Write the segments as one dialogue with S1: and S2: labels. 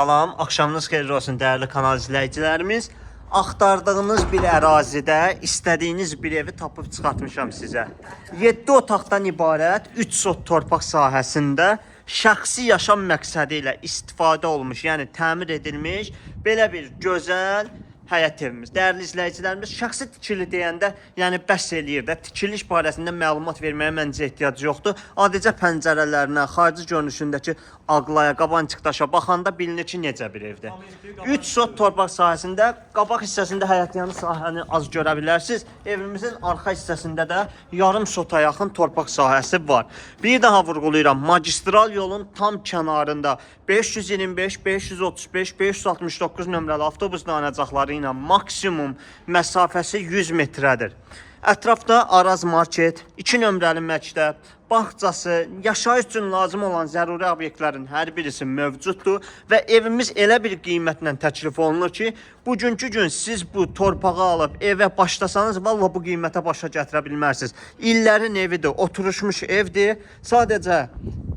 S1: Salam, axşamınız xeyirli olsun dəyərli kanal izləyicilərimiz. Axtardığınız bir ərazidə istədiyiniz bir evi tapıb çıxartmışam sizə. 7 otaqdan ibarət 3 sot torpaq sahəsində şəxsi yaşam məqsədi ilə istifadə olmuş, yəni təmir edilmiş belə bir gözəl həyət evimiz. Dəyərli izləyicilərimiz, şəxsi tikili deyəndə, yəni bəs eləyir də, tikiliş barəsində məlumat verməyə məncə ehtiyac yoxdur. Adicə pəncərələrinə, xarici görünüşündəki ağlaya, qabancıqdaşa baxanda bilinir ki, necə bir evdir. 3 sot torpaq sahəsində, qabaq hissəsində həyətyanı sahəni az görə bilərsiniz. Evimizin arxa hissəsində də yarım sota yaxın torpaq sahəsi var. Bir daha vurğulayıram, magistral yolun tam kənarında 525, 535, 569 nömrəli avtobus dayanacaqları ilə maksimum məsafəsi 100 metrədir. Ətrafda Araz market, 2 nömrəli məktəb, bağçası, yaşayış üçün lazım olan zəruri obyektlərin hər birisi mövcuddur və evimiz elə bir qiymətlə təklif olunur ki, bugünkü gün siz bu torpağı alıb evə başlasanız, valla bu qiymətə başa gətirə bilmərsiniz. İllərin evidir, oturuşmuş evdir. Sadəcə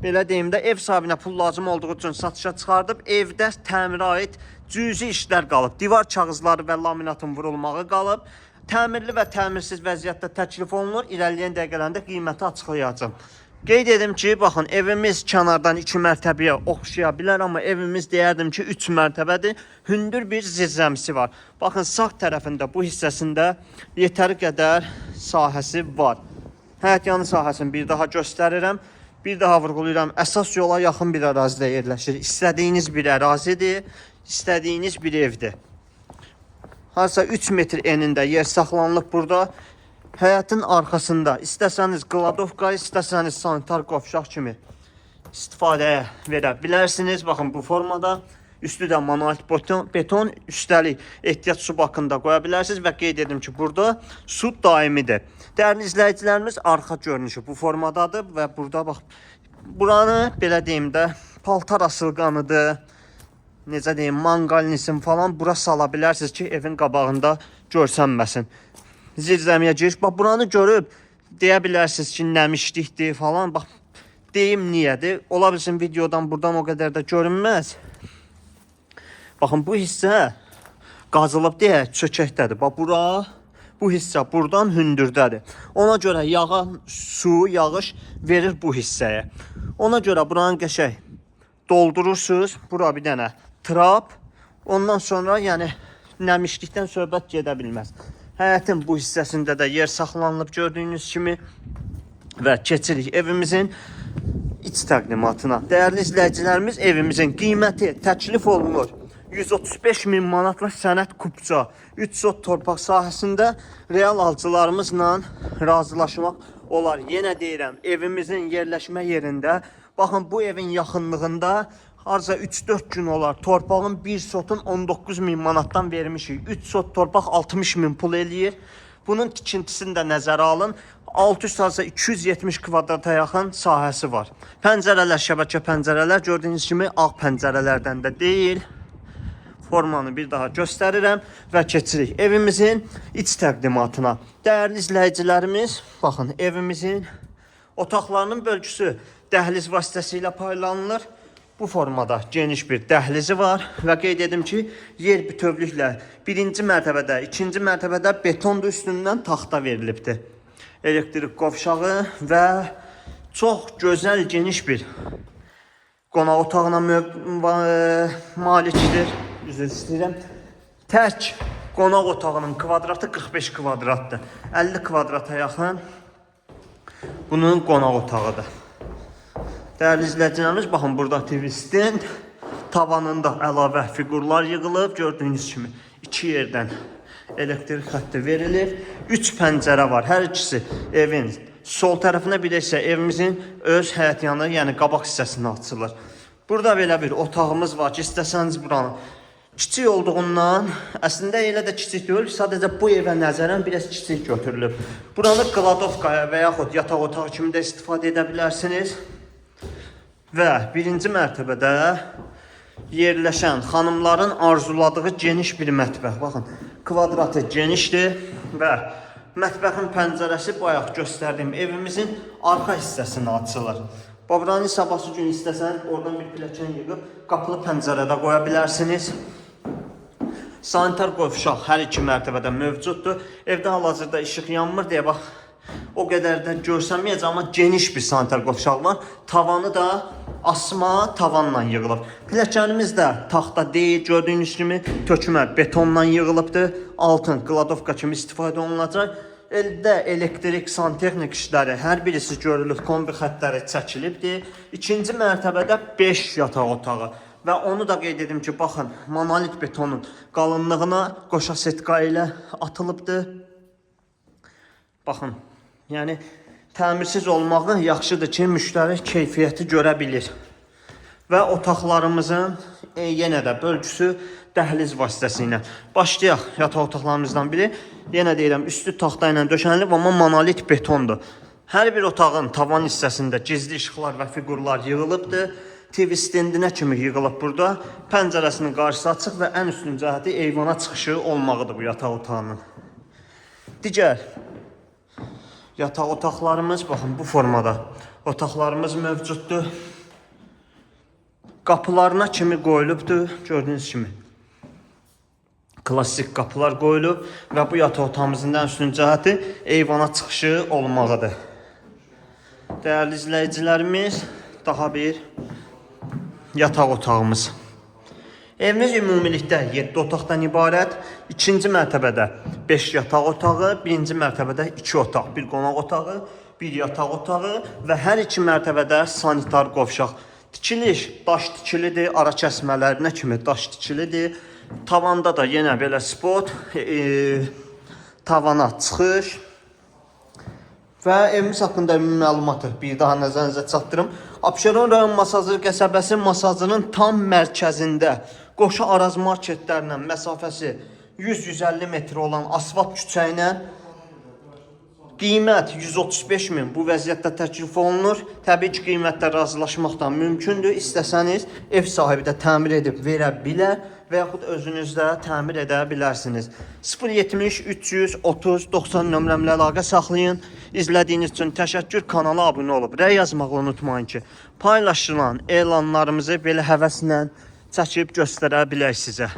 S1: belə deyim də ev sahibinə pul lazım olduğu üçün satışa çıxardıb evdə təmirə aid cüzi işlər qalıb. Divar kağızları və laminatın vurulmağı qalıb. Təmirli və təmirsiz vəziyyətdə təklif olunur. İrəliyən dəqiqələrdə qiyməti açıqlayacağam. Qeyd edim ki, baxın evimiz kənardan 2 mərtəbəyə oxşaya bilər, amma evimiz deyərdim ki, 3 mərtəbədir. Hündür bir zirzəmisi var. Baxın sağ tərəfində bu hissəsində yetəri qədər sahəsi var. Həyətyanı sahəsini bir daha göstərirəm. Bir daha vurğulayıram. Əsas yola yaxın bir ərazidə yerləşir. İstədiyiniz bir ərazidir, istədiyiniz bir evdir. Harsa 3 metr enində yer saxlanılıb burada. Həyətin arxasında istəsəniz qladovka, istəsəniz sanitar qovşaq kimi istifadəyə verə bilərsiniz. Baxın bu formada üstü də manuel beton, beton üstəlik ehtiyat su bakında qoya bilərsiniz və qeyd edim ki, burada su daimidir. Dəyərli izləyicilərimiz arxa görünüşü bu formadadır və burada bax buranı belə deyim də paltar asılqanıdır necə deyim, manqalnisin falan bura sala bilərsiniz ki, evin qabağında görsənməsin. Zirzəmiyə giriş, bax buranı görüb deyə bilərsiniz ki, nəmişlikdir falan. Bax deyim niyədir. Ola bilsin videodan buradan o qədər də görünməz. Baxın bu hissə qazılıb deyə çökəkdədir. Bax bura bu hissə buradan hündürdədir. Ona görə yağan su, yağış verir bu hissəyə. Ona görə buranı qəşəng doldurursunuz. Bura bir dənə trap. Ondan sonra yəni nəmişlikdən söhbət gedə bilməz. Həyətin bu hissəsində də yer saxlanılıb gördüyünüz kimi və keçirik evimizin iç təqdimatına. Dəyərli izləyicilərimiz, evimizin qiyməti təklif olunur. 135 min manatla sənət kupça 3 sot torpaq sahəsində real alıcılarımızla razılaşmaq olar. Yenə deyirəm, evimizin yerləşmə yerində baxın bu evin yaxınlığında harca 3-4 gün olar. Torpağın 1 sotun 19 min manatdan vermişik. 3 sot torpaq 60 min pul eləyir. Bunun tikintisini də nəzərə alın. 600 harca 270 kvadrata yaxın sahəsi var. Pəncərələr, şəbəkə pəncərələr gördüyünüz kimi ağ pəncərələrdən də deyil. Formanı bir daha göstərirəm və keçirik evimizin iç təqdimatına. Dəyərli izləyicilərimiz, baxın evimizin otaqlarının bölgüsü dəhliz vasitəsilə paylanılır. Bu formada geniş bir dəhlizi var və qeyd edim ki, yer bütövlüklə birinci mərtəbədə, ikinci mərtəbədə betondur üstündən taxta verilibdir. Elektrik qovşağı və çox gözəl geniş bir qonaq otağına va- malikdir. Üzr istəyirəm. Tək qonaq otağının kvadratı 45 kvadratdır. 50 kvadrata yaxın bunun qonaq otağıdır. Dəyərli izləyicilərimiz, baxın burada TV stand tavanında əlavə fiqurlar yığılıb gördüyünüz kimi iki yerdən elektrik xətti verilir. 3 pəncərə var. Hər ikisi evin sol tərəfinə, bir də isə evimizin öz həyətyanı, yəni qabaq hissəsinə açılır. Burada belə bir otağımız var ki, istəsəniz buranı kiçik olduğundan əslində elə də kiçik deyil, sadəcə bu evə nəzərən biraz kiçik götürülüb. Buranı qladovkaya və yaxud yataq otağı kimi də istifadə edə bilərsiniz. Və birinci mərtəbədə yerləşən xanımların arzuladığı geniş bir mətbəx. Baxın, kvadratı genişdir və mətbəxin pəncərəsi bayaq göstərdiyim evimizin arxa hissəsinə açılır. Babrani sabahsı gün istəsən oradan bir pilləkən yığıb qapılı pəncərədə qoya bilərsiniz. Sanitar qovşaq hər iki mərtəbədə mövcuddur. Evdə hal-hazırda işıq yanmır deyə bax o qədər də görsənməyəcək amma geniş bir sanitar qovşaq var. Tavanı da asma tavanla yığılıb. Pilləkənimiz də taxta deyil, gördüyünüz kimi tökmə betonla yığılıbdır. Altın qladovka kimi istifadə olunacaq. Eldə elektrik, santexnik işləri hər birisi görülüb, kombi xəttləri çəkilibdir. İkinci mərtəbədə 5 yataq otağı və onu da qeyd edim ki, baxın, monolit betonun qalınlığına qoşa setka ilə atılıbdır. Baxın, yəni təmirsiz olmağı yaxşıdır ki, müştəri keyfiyyəti görə bilir. Və otaqlarımızın e, yenə də bölgüsü dəhliz vasitəsilə. Başlayaq yataq otaqlarımızdan biri. Yenə deyirəm, üstü taxta ilə döşənilib, amma monolit betondur. Hər bir otağın tavan hissəsində gizli işıqlar və fiqurlar yığılıbdır. TV stendinə kimi yığılıb burada. Pəncərəsinin qarşısı açıq və ən üstün cəhəti eyvana çıxışı olmağıdır bu yataq otağının. Digər yataq otaqlarımız baxın bu formada otaqlarımız mövcuddur. Qapılarına kimi qoyulubdur, gördüyünüz kimi. Klassik qapılar qoyulub və bu yataq otağımızın ən üstün cəhəti eyvana çıxışı olmağıdır. Dəyərli izləyicilərimiz, daha bir yataq otağımız. Evimiz ümumilikdə 7 otaqdan ibarət. İkinci mərtəbədə 5 yataq otağı, birinci mərtəbədə 2 otaq, bir qonaq otağı, bir yataq otağı və hər iki mərtəbədə sanitar qovşaq. Tikiliş daş tikilidir, ara kəsmələrinə kimi daş tikilidir. Tavanda da yenə belə spot, e, tavana çıxış, Və evimiz haqqında ümumi məlumatı bir daha nəzərinizə çatdırım. Abşeron rayon Masazır qəsəbəsi Masazının tam mərkəzində qoşu Araz marketlərlə məsafəsi 100-150 metr olan asfalt küçə ilə Qiymət 135 min bu vəziyyətdə təklif olunur. Təbii ki, qiymətdə razılaşmaq da mümkündür. İstəsəniz ev sahibi də təmir edib verə bilər və yaxud özünüz də təmir edə bilərsiniz. 070 330 90 nömrəmlə əlaqə saxlayın. İzlədiyiniz üçün təşəkkür. Kanala abunə olub rəy yazmağı unutmayın ki, paylaşılan elanlarımızı belə həvəslə çəkib göstərə bilək sizə.